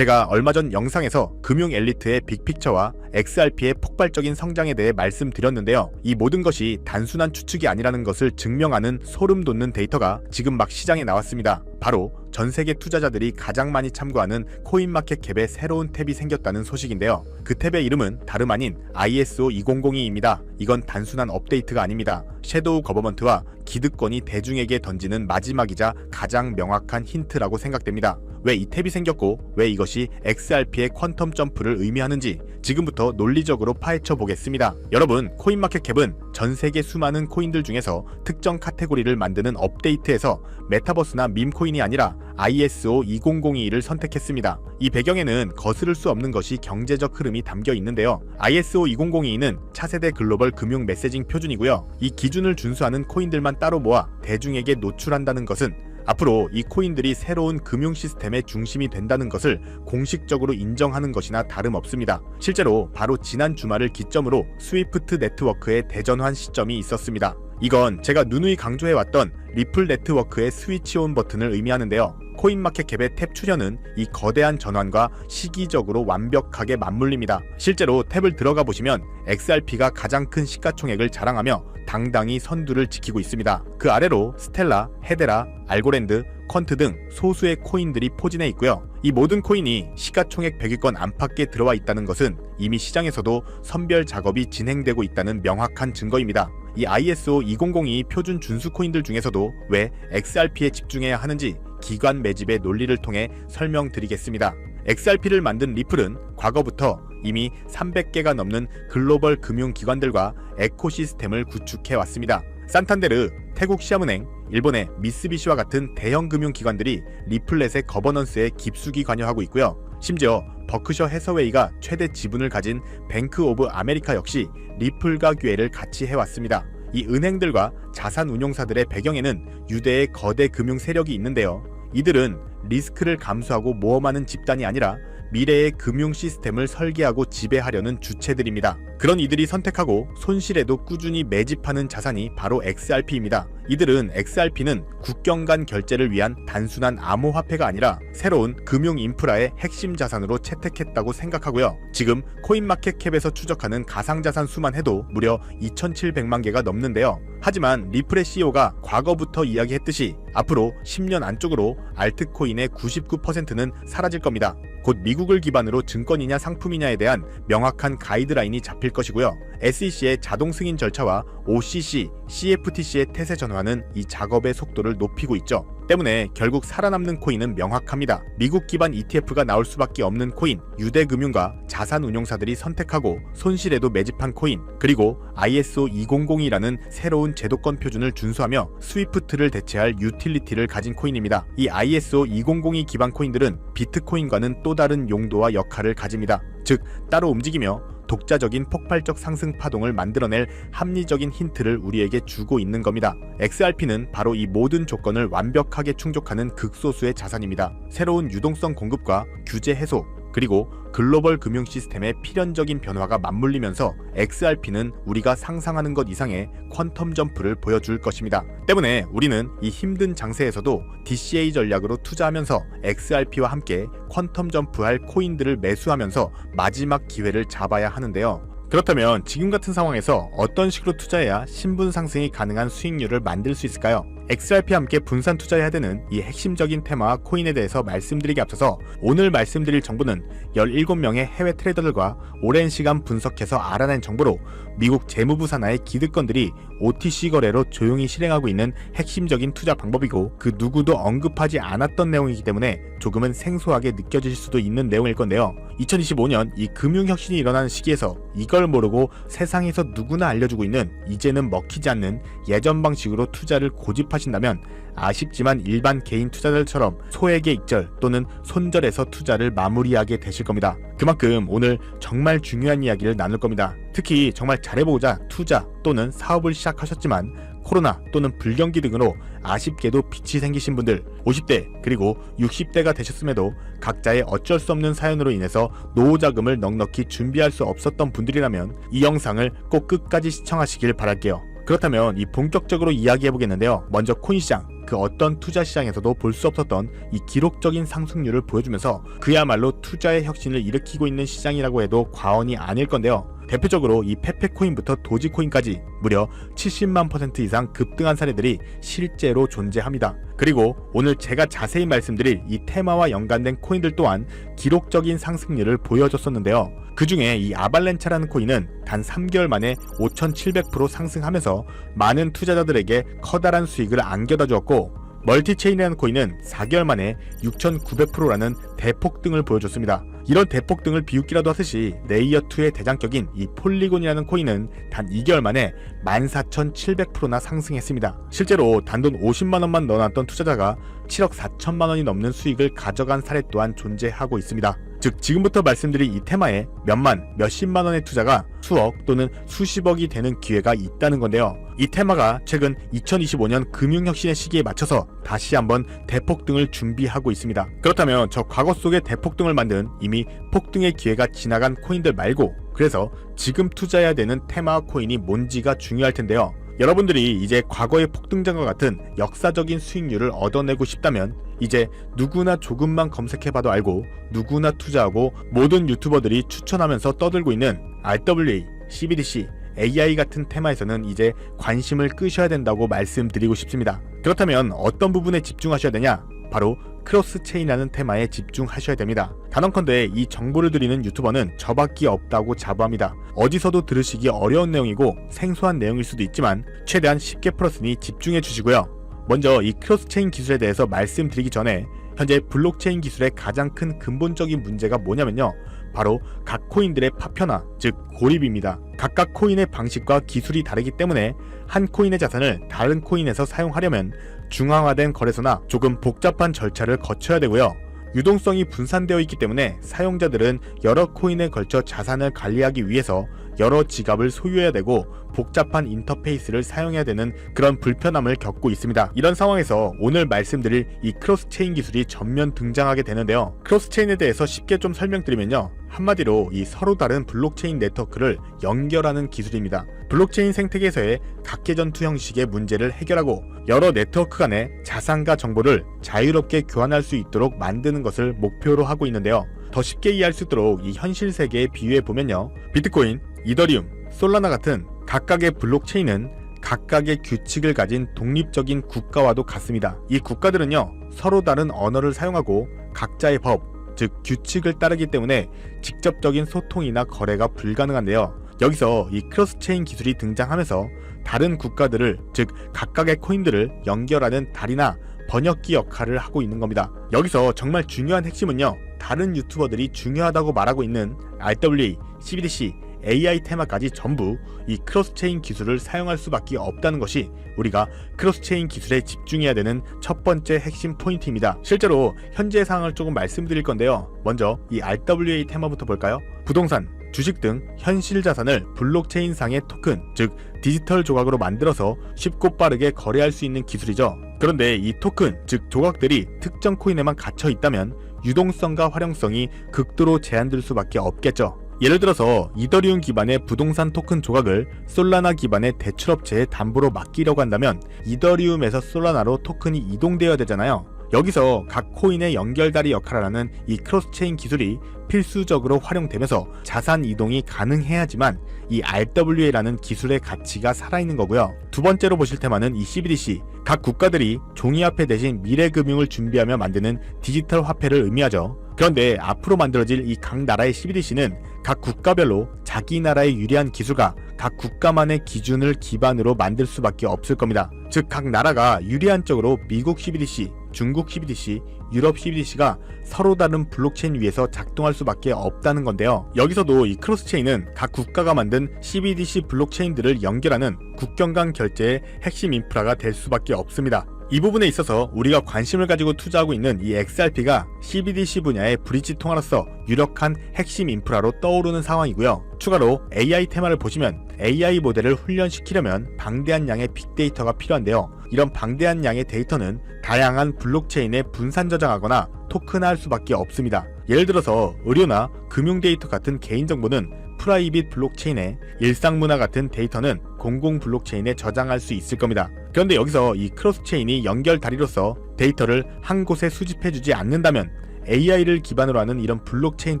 제가 얼마 전 영상에서 금융 엘리트의 빅픽처와 XRP의 폭발적인 성장에 대해 말씀드렸는데요. 이 모든 것이 단순한 추측이 아니라는 것을 증명하는 소름 돋는 데이터가 지금 막 시장에 나왔습니다. 바로 전 세계 투자자들이 가장 많이 참고하는 코인마켓 캡에 새로운 탭이 생겼다는 소식인데요. 그 탭의 이름은 다름 아닌 ISO 2002입니다. 이건 단순한 업데이트가 아닙니다. 섀도우 거버먼트와 기득권이 대중에게 던지는 마지막이자 가장 명확한 힌트라고 생각됩니다. 왜 이 탭이 생겼고 왜 이것이 XRP의 퀀텀 점프를 의미하는지 지금부터 논리적으로 파헤쳐 보겠습니다. 여러분, 코인마켓캡은 전 세계 수많은 코인들 중에서 특정 카테고리를 만드는 업데이트에서 메타버스나 밈코인 이 아니라 ISO 2002를 선택했습니다. 이 배경에는 거스를 수 없는 것이 경제적 흐름이 담겨 있는데요. ISO 2002는 차세대 글로벌 금융 메시징 표준이고요. 이 기준을 준수하는 코인들만 따로 모아 대중에게 노출한다는 것은 앞으로 이 코인들이 새로운 금융 시스템의 중심이 된다는 것을 공식적으로 인정하는 것이나 다름없습니다. 실제로 바로 지난 주말을 기점으로 스위프트 네트워크의 대전환 시점이 있었습니다. 이건 제가 누누이 강조해왔던 리플 네트워크의 스위치 온 버튼을 의미하는데요. 코인마켓캡의 탭 출현은 이 거대한 전환과 시기적으로 완벽하게 맞물립니다. 실제로 탭을 들어가 보시면 XRP가 가장 큰 시가총액을 자랑하며 당당히 선두를 지키고 있습니다. 그 아래로 스텔라, 헤데라, 알고랜드, 퀀트 등 소수의 코인들이 포진해 있고요. 이 모든 코인이 시가총액 100위권 안팎에 들어와 있다는 것은 이미 시장에서도 선별 작업이 진행되고 있다는 명확한 증거입니다. 이 ISO 2002 표준 준수 코인들 중에서도 왜 XRP에 집중해야 하는지 기관 매집의 논리를 통해 설명드리겠습니다. XRP를 만든 리플은 과거부터 이미 300개가 넘는 글로벌 금융기관들과 에코시스템을 구축해 왔습니다. 산탄데르, 태국 시아은행, 일본의 미쓰비시와 같은 대형 금융기관들이 리플렛의 거버넌스에 깊숙이 관여하고 있고요. 심지어 버크셔 해서웨이가 최대 지분을 가진 뱅크 오브 아메리카 역시 리플과 괴를 같이 해왔습니다. 이 은행들과 자산 운용사들의 배경에는 유대의 거대 금융 세력이 있는데요. 이들은 리스크를 감수하고 모험하는 집단이 아니라 미래의 금융 시스템을 설계하고 지배하려는 주체들입니다. 그런 이들이 선택하고 손실에도 꾸준히 매집하는 자산이 바로 XRP입니다. 이들은 XRP는 국경 간 결제를 위한 단순한 암호화폐가 아니라 새로운 금융 인프라의 핵심 자산으로 채택했다고 생각하고요. 지금 코인마켓캡에서 추적하는 가상자산 수만 해도 무려 2,700만 개가 넘는데요. 하지만 리플의 CEO가 과거부터 이야기했듯이 앞으로 10년 안쪽으로 알트코인의 99%는 사라질 겁니다. 곧 미국을 기반으로 증권이냐 상품이냐에 대한 명확한 가이드라인이 잡힐 것이고요. SEC의 자동 승인 절차와 OCC, CFTC의 태세 전환은 이 작업의 속도를 높이고 있죠. 때문에 결국 살아남는 코인은 명확합니다. 미국 기반 ETF가 나올 수밖에 없는 코인, 유대금융과 자산 운용사들이 선택하고 손실에도 매집한 코인, 그리고 ISO 2002라는 새로운 제도권 표준을 준수하며 스위프트를 대체할 유틸리티를 가진 코인입니다. 이 ISO 2002 기반 코인들은 비트코인과는 또 다른 용도와 역할을 가집니다. 즉, 따로 움직이며 독자적인 폭발적 상승 파동을 만들어낼 합리적인 힌트를 우리에게 주고 있는 겁니다. XRP는 바로 이 모든 조건을 완벽하게 충족하는 극소수의 자산입니다. 새로운 유동성 공급과 규제 해소, 그리고 글로벌 금융 시스템의 필연적인 변화가 맞물리면서 XRP는 우리가 상상하는 것 이상의 퀀텀 점프를 보여줄 것입니다. 때문에 우리는 이 힘든 장세에서도 DCA 전략으로 투자하면서 XRP와 함께 퀀텀 점프할 코인들을 매수하면서 마지막 기회를 잡아야 하는데요. 그렇다면 지금 같은 상황에서 어떤 식으로 투자해야 신분 상승이 가능한 수익률을 만들 수 있을까요? XRP와 함께 분산 투자해야 되는 이 핵심적인 테마와 코인에 대해서 말씀드리기 앞서서 오늘 말씀드릴 정보는 17명의 해외 트레이더들과 오랜 시간 분석해서 알아낸 정보로 미국 재무부 산하의 기득권들이 OTC 거래로 조용히 실행하고 있는 핵심적인 투자 방법이고 그 누구도 언급하지 않았던 내용이기 때문에 조금은 생소하게 느껴질 수도 있는 내용일 건데요. 2025년 이 금융혁신이 일어나는 시기에서 이걸 모르고 세상에서 누구나 알려주고 있는 이제는 먹히지 않는 예전 방식으로 투자를 고집하신다면 아쉽지만 일반 개인 투자자들처럼 소액의 익절 또는 손절해서 투자를 마무리하게 되실 겁니다. 그만큼 오늘 정말 중요한 이야기를 나눌 겁니다. 특히 정말 잘해보고자 투자 또는 사업을 시작하셨지만 코로나 또는 불경기 등으로 아쉽게도 빚이 생기신 분들 50대 그리고 60대가 되셨음에도 각자의 어쩔 수 없는 사연으로 인해서 노후 자금을 넉넉히 준비할 수 없었던 분들이라면 이 영상을 꼭 끝까지 시청하시길 바랄게요. 그렇다면 이 본격적으로 이야기해 보겠는데요. 먼저 코인 시장 그 어떤 투자 시장에서도 볼 수 없었던 이 기록적인 상승률을 보여주면서 그야말로 투자의 혁신을 일으키고 있는 시장이라고 해도 과언이 아닐 건데요. 대표적으로 이 페페코인부터 도지코인까지 무려 70만 퍼센트 이상 급등한 사례들이 실제로 존재합니다. 그리고 오늘 제가 자세히 말씀드릴 이 테마와 연관된 코인들 또한 기록적인 상승률을 보여줬었는데요. 그 중에 이 아발렌차라는 코인은 단 3개월 만에 5,700% 상승하면서 많은 투자자들에게 커다란 수익을 안겨다 주었고 멀티체인이라는 코인은 4개월 만에 6,900%라는 대폭등을 보여줬습니다. 이런 대폭등을 비웃기라도 하듯이 레이어2의 대장격인 이 폴리곤이라는 코인은 단 2개월 만에 14,700%나 상승했습니다. 실제로 단돈 50만원만 넣어놨던 투자자가 7억 4천만원이 넘는 수익을 가져간 사례 또한 존재하고 있습니다. 즉 지금부터 말씀드린 이 테마에 몇만, 몇십만 원의 투자가 수억 또는 수십억이 되는 기회가 있다는 건데요. 이 테마가 최근 2025년 금융혁신의 시기에 맞춰서 다시 한번 대폭등을 준비하고 있습니다. 그렇다면 저 과거 속의 대폭등을 만든 이미 폭등의 기회가 지나간 코인들 말고 그래서 지금 투자해야 되는 테마 코인이 뭔지가 중요할 텐데요. 여러분들이 이제 과거의 폭등장과 같은 역사적인 수익률을 얻어내고 싶다면 이제 누구나 조금만 검색해봐도 알고 누구나 투자하고 모든 유튜버들이 추천하면서 떠들고 있는 RWA, CBDC, AI 같은 테마에서는 이제 관심을 끄셔야 된다고 말씀드리고 싶습니다. 그렇다면 어떤 부분에 집중하셔야 되냐? 바로 크로스체인이라는 테마에 집중하셔야 됩니다. 단언컨대 이 정보를 드리는 유튜버는 저밖에 없다고 자부합니다. 어디서도 들으시기 어려운 내용이고 생소한 내용일 수도 있지만 최대한 쉽게 풀었으니 집중해 주시고요. 먼저 이 크로스체인 기술에 대해서 말씀드리기 전에 현재 블록체인 기술의 가장 큰 근본적인 문제가 뭐냐면요. 바로 각 코인들의 파편화, 즉 고립입니다. 각각 코인의 방식과 기술이 다르기 때문에 한 코인의 자산을 다른 코인에서 사용하려면 중앙화된 거래소나 조금 복잡한 절차를 거쳐야 되고요. 유동성이 분산되어 있기 때문에 사용자들은 여러 코인에 걸쳐 자산을 관리하기 위해서 여러 지갑을 소유해야 되고 복잡한 인터페이스를 사용해야 되는 그런 불편함을 겪고 있습니다. 이런 상황에서 오늘 말씀드릴 이 크로스체인 기술이 전면 등장하게 되는데요. 크로스체인에 대해서 쉽게 좀 설명드리면요. 한마디로 이 서로 다른 블록체인 네트워크를 연결하는 기술입니다. 블록체인 생태계에서의 각계전투 형식의 문제를 해결하고 여러 네트워크 간의 자산과 정보를 자유롭게 교환할 수 있도록 만드는 것을 목표로 하고 있는데요. 더 쉽게 이해할 수 있도록 이 현실 세계에 비유해 보면요. 비트코인, 이더리움, 솔라나 같은 각각의 블록체인은 각각의 규칙을 가진 독립적인 국가와도 같습니다. 이 국가들은요, 서로 다른 언어를 사용하고 각자의 법, 즉 규칙을 따르기 때문에 직접적인 소통이나 거래가 불가능한데요. 여기서 이 크로스체인 기술이 등장하면서 다른 국가들을, 즉 각각의 코인들을 연결하는 다리나 번역기 역할을 하고 있는 겁니다. 여기서 정말 중요한 핵심은요. 다른 유튜버들이 중요하다고 말하고 있는 RWA, CBDC, AI 테마까지 전부 이 크로스체인 기술을 사용할 수밖에 없다는 것이 우리가 크로스체인 기술에 집중해야 되는 첫 번째 핵심 포인트입니다. 실제로 현재 상황을 조금 말씀드릴 건데요. 먼저 이 RWA 테마부터 볼까요? 부동산, 주식 등 현실 자산을 블록체인 상의 토큰, 즉 디지털 조각으로 만들어서 쉽고 빠르게 거래할 수 있는 기술이죠. 그런데 이 토큰, 즉 조각들이 특정 코인에만 갇혀 있다면 유동성과 활용성이 극도로 제한될 수밖에 없겠죠. 예를 들어서 이더리움 기반의 부동산 토큰 조각을 솔라나 기반의 대출업체에 담보로 맡기려고 한다면 이더리움에서 솔라나로 토큰이 이동되어야 되잖아요. 여기서 각 코인의 연결다리 역할을 하는 이 크로스체인 기술이 필수적으로 활용되면서 자산 이동이 가능해야지만 이 RWA라는 기술의 가치가 살아있는 거고요. 두 번째로 보실 테마는 이 CBDC. 각 국가들이 종이화폐 대신 미래금융을 준비하며 만드는 디지털 화폐를 의미하죠. 그런데 앞으로 만들어질 이 각 나라의 CBDC는 각 국가별로 자기 나라의 유리한 기술과 각 국가만의 기준을 기반으로 만들 수밖에 없을 겁니다. 즉 각 나라가 유리한 쪽으로 미국 CBDC, 중국 CBDC, 유럽 CBDC가 서로 다른 블록체인 위에서 작동할 수밖에 없다는 건데요. 여기서도 이 크로스체인은 각 국가가 만든 CBDC 블록체인들을 연결하는 국경 간 결제의 핵심 인프라가 될 수밖에 없습니다. 이 부분에 있어서 우리가 관심을 가지고 투자하고 있는 이 XRP가 CBDC 분야의 브릿지 통화로서 유력한 핵심 인프라로 떠오르는 상황이고요. 추가로 AI 테마를 보시면 AI 모델을 훈련시키려면 방대한 양의 빅데이터가 필요한데요. 이런 방대한 양의 데이터는 다양한 블록체인에 분산 저장하거나 토큰화할 수밖에 없습니다. 예를 들어서 의료나 금융 데이터 같은 개인정보는 프라이빗 블록체인의 일상 문화 같은 데이터는 공공 블록체인에 저장할 수 있을 겁니다. 그런데 여기서 이 크로스 체인이 연결 다리로서 데이터를 한 곳에 수집해주지 않는다면 AI를 기반으로 하는 이런 블록체인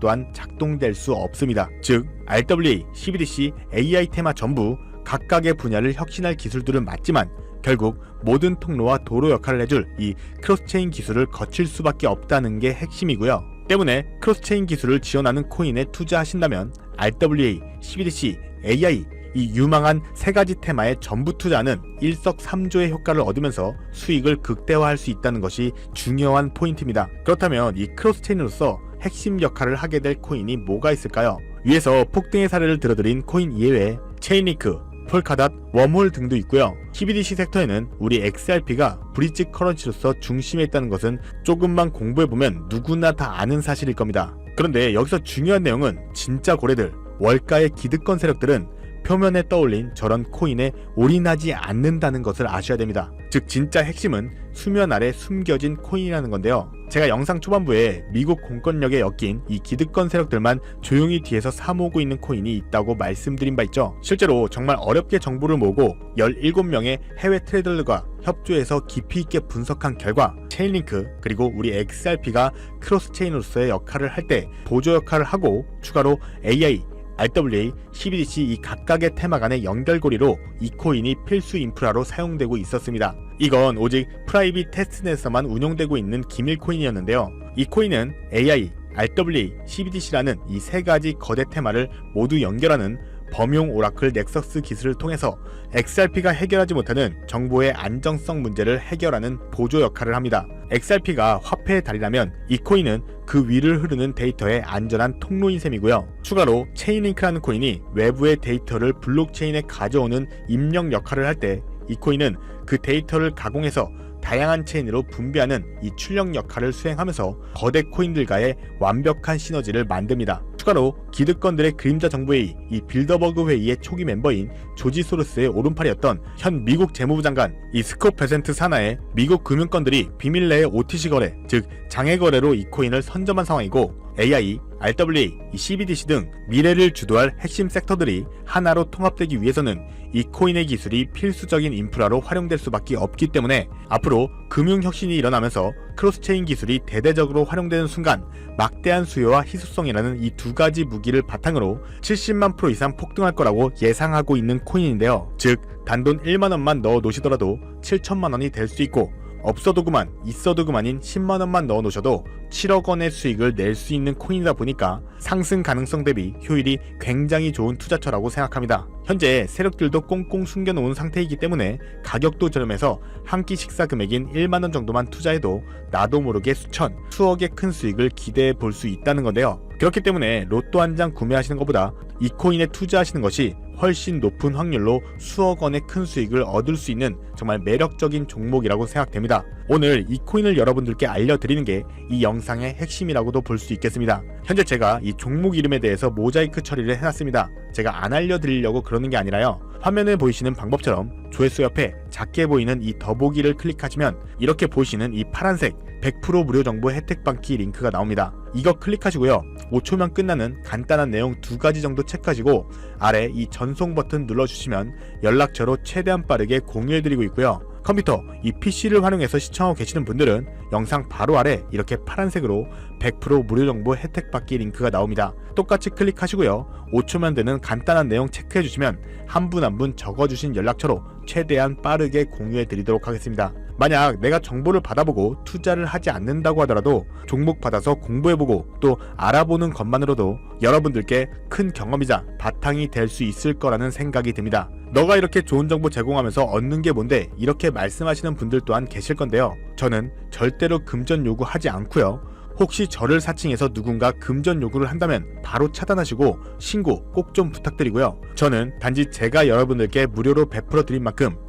또한 작동될 수 없습니다. 즉, RWA, CBDC, AI 테마 전부 각각의 분야를 혁신할 기술들은 맞지만 결국 모든 통로와 도로 역할을 해줄 이 크로스체인 기술을 거칠 수밖에 없다는 게 핵심이고요. 때문에 크로스체인 기술을 지원하는 코인에 투자하신다면 RWA, CBDC, AI 이 유망한 세 가지 테마에 전부 투자는 일석삼조의 효과를 얻으면서 수익을 극대화할 수 있다는 것이 중요한 포인트입니다. 그렇다면 이 크로스체인으로서 핵심 역할을 하게 될 코인이 뭐가 있을까요? 위에서 폭등의 사례를 들어드린 코인 이외에 체인리크, 폴카닷, 웜홀 등도 있고요. CBDC 섹터에는 우리 XRP가 브릿지 커런시로서 중심에 있다는 것은 조금만 공부해보면 누구나 다 아는 사실일 겁니다. 그런데 여기서 중요한 내용은 진짜 고래들, 월가의 기득권 세력들은 표면에 떠올린 저런 코인에 올인하지 않는다는 것을 아셔야 됩니다. 즉 진짜 핵심은 수면 아래 숨겨진 코인이라는 건데요. 제가 영상 초반부에 미국 공권력에 엮인 이 기득권 세력들만 조용히 뒤에서 사모으고 있는 코인이 있다고 말씀드린 바 있죠. 실제로 정말 어렵게 정보를 모으고 17명의 해외 트레이더들과 협조해서 깊이 있게 분석한 결과 체인링크 그리고 우리 XRP가 크로스 체인으로서의 역할을 할 때 보조 역할을 하고 추가로 AI RWA, CBDC 이 각각의 테마 간의 연결고리로 이 코인이 필수 인프라로 사용되고 있었습니다. 이건 오직 프라이빗 테스트넷에서만 운용되고 있는 기밀 코인이었는데요. 이 코인은 AI, RWA, CBDC라는 이 세 가지 거대 테마를 모두 연결하는 범용 오라클 넥서스 기술을 통해서 XRP가 해결하지 못하는 정보의 안정성 문제를 해결하는 보조 역할을 합니다. XRP가 화폐의 달이라면 이 코인은 그 위를 흐르는 데이터의 안전한 통로인 셈이고요. 추가로 체인링크라는 코인이 외부의 데이터를 블록체인에 가져오는 입력 역할을 할 때 이 코인은 그 데이터를 가공해서 다양한 체인으로 분배하는 이 출력 역할을 수행하면서 거대 코인들과의 완벽한 시너지를 만듭니다. 추가로 기득권들의 그림자 정부회의, 이 빌더버그 회의의 초기 멤버인 조지 소로스의 오른팔이었던 현 미국 재무부 장관 이 스콧 베센트 산하의 미국 금융권들이 비밀 내의 OTC 거래, 즉 장애 거래로 이 코인을 선점한 상황이고 AI, RWA, 이 CBDC 등 미래를 주도할 핵심 섹터들이 하나로 통합되기 위해서는 이 코인의 기술이 필수적인 인프라로 활용될 수밖에 없기 때문에 앞으로 금융 혁신이 일어나면서 크로스체인 기술이 대대적으로 활용되는 순간 막대한 수요와 희소성이라는 이 두 가지 무기를 바탕으로 70만 프로 이상 폭등할 거라고 예상하고 있는 코인인데요. 즉 단돈 1만 원만 넣어 놓으시더라도 7천만 원이 될 수 있고 없어도 그만, 있어도 그만인 10만 원만 넣어 놓으셔도 7억 원의 수익을 낼 수 있는 코인이다 보니까 상승 가능성 대비 효율이 굉장히 좋은 투자처라고 생각합니다. 현재 세력들도 꽁꽁 숨겨놓은 상태이기 때문에 가격도 저렴해서 한 끼 식사 금액인 1만 원 정도만 투자해도 나도 모르게 수천, 수억의 큰 수익을 기대해 볼 수 있다는 건데요. 그렇기 때문에 로또 한 장 구매하시는 것보다 이 코인에 투자하시는 것이 훨씬 높은 확률로 수억 원의 큰 수익을 얻을 수 있는 정말 매력적인 종목이라고 생각됩니다. 오늘 이 코인을 여러분들께 알려드리는 게 이 영상의 핵심이라고도 볼 수 있겠습니다. 현재 제가 이 종목 이름에 대해서 모자이크 처리를 해놨습니다. 제가 안 알려드리려고 그러는 게 아니라요. 화면에 보이시는 방법처럼 조회수 옆에 작게 보이는 이 더보기를 클릭하시면 이렇게 보이시는 이 파란색 100% 무료 정보 혜택 받기 링크가 나옵니다. 이거 클릭하시고요. 5초면 끝나는 간단한 내용 두 가지 정도 체크하시고 아래 이 전송 버튼 눌러주시면 연락처로 최대한 빠르게 공유해드리고 있고요. 컴퓨터, 이 PC를 활용해서 시청하고 계시는 분들은 영상 바로 아래 이렇게 파란색으로 100% 무료 정보 혜택 받기 링크가 나옵니다. 똑같이 클릭하시고요. 5초면 되는 간단한 내용 체크해 주시면 한분 한분 적어주신 연락처로 최대한 빠르게 공유해 드리도록 하겠습니다. 만약 내가 정보를 받아보고 투자를 하지 않는다고 하더라도 종목 받아서 공부해보고 또 알아보는 것만으로도 여러분들께 큰 경험이자 바탕이 될 수 있을 거라는 생각이 듭니다. 너가 이렇게 좋은 정보 제공하면서 얻는 게 뭔데 이렇게 말씀하시는 분들 또한 계실 건데요. 저는 절대로 금전 요구하지 않고요. 혹시 저를 사칭해서 누군가 금전 요구를 한다면 바로 차단하시고 신고 꼭 좀 부탁드리고요. 저는 단지 제가 여러분들께 무료로 베풀어 드린 만큼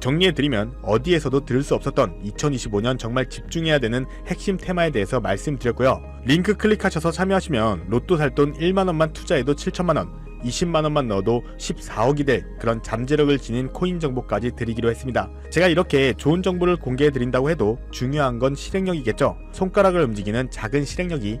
정리해드리면 어디에서도 들을 수 없었던 2025년 정말 집중해야 되는 핵심 테마에 대해서 말씀드렸고요. 링크 클릭하셔서 참여하시면 로또 살 돈 1만원만 투자해도 7천만원, 20만원만 넣어도 14억이 될 그런 잠재력을 지닌 코인 정보까지 드리기로 했습니다. 제가 이렇게 좋은 정보를 공개해 드린다고 해도 중요한 건 실행력이겠죠. 손가락을 움직이는 작은 실행력이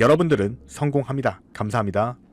여러분들은 성공합니다. 감사합니다.